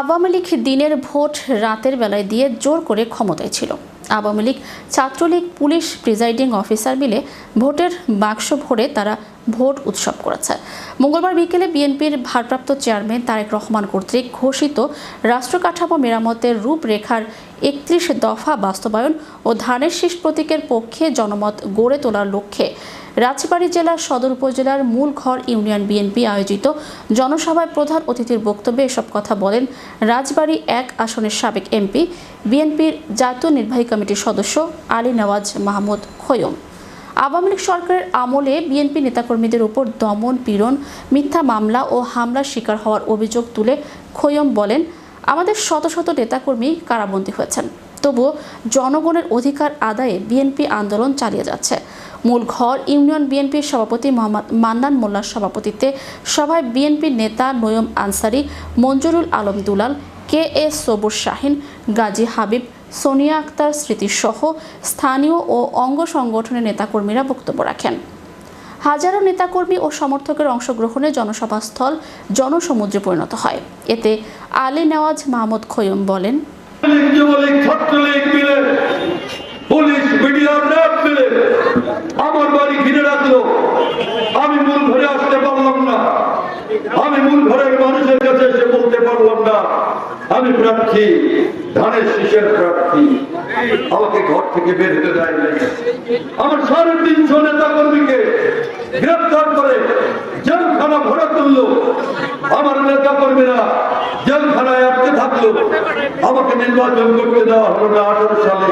আওয়ামী লীগ দিনের ভোট রাতের বেলায় দিয়ে জোর করে ক্ষমতায় ছিল। Awami League Chhatra League, police, presiding officer মিলে ভোটের বাক্স ভরে তারা ভোট উৎসব করেছে। মঙ্গলবার বিকেলে বিএনপির ভারপ্রাপ্ত চেয়ারম্যান তারেক রহমান কর্তৃক ঘোষিত রাষ্ট্রকাঠামো মেরামতের রূপরেখার একত্রিশ দফা বাস্তবায়ন ও ধানের শীষ প্রতীকের পক্ষে জনমত গড়ে তোলার লক্ষ্যে রাজবাড়ী জেলার সদর উপজেলার মূল ঘর ইউনিয়ন বিএনপি আয়োজিত জনসভায় প্রধান অতিথির বক্তব্যে এসব কথা বলেন রাজবাড়ী এক আসনের সাবেক এমপি, বিএনপির জাতীয় নির্বাহী কমিটির সদস্য আলী নওয়াজ মাহমুদ খৈয়ম। আওয়ামী লীগ সরকারের আমলে বিএনপি নেতাকর্মীদের উপর দমন পীড়ন, মিথ্যা মামলা ও হামলার শিকার হওয়ার অভিযোগ তুলে খৈয়ম বলেন আমাদের শত শত নেতাকর্মী কারাবন্দী হয়েছেন। তবুও জনগণের অধিকার আদায়ে বিএনপি আন্দোলন চালিয়ে যাচ্ছে। মূল ঘর ইউনিয়ন বিএনপির সভাপতি মোহাম্মদ মান্নান মোল্লার সভাপতিত্বে সভায় বিএনপির নেতা Nuaym Ansari, Manjurul Alam Dulal, K S Sabur Shahin, Gazi Habib, Sonia Akter স্মৃতিসহ স্থানীয় ও অঙ্গ সংগঠনের নেতাকর্মীরা বক্তব্য রাখেন। হাজারো নেতাকর্মী ও সমর্থকের অংশগ্রহণে জনসভাস্থল জনসমুদ্রে পরিণত হয়। এতে আলী নেওয়াজ মাহমুদ খৈয়ম বলেন আমি না। প্রার্থী, ধানের প্রার্থী। আমাকে ঘর থেকে বের হতে আমার সাড়ে তিনশো নেতা কর্মীকে গ্রেপ্তার করে জেলখানা ভরে তুললো। আমার নেতা কর্মীরা জেলখানায় আটকে থাকল। আমাকে নির্বাচন করতে দেওয়া হলো না আঠারো সালে।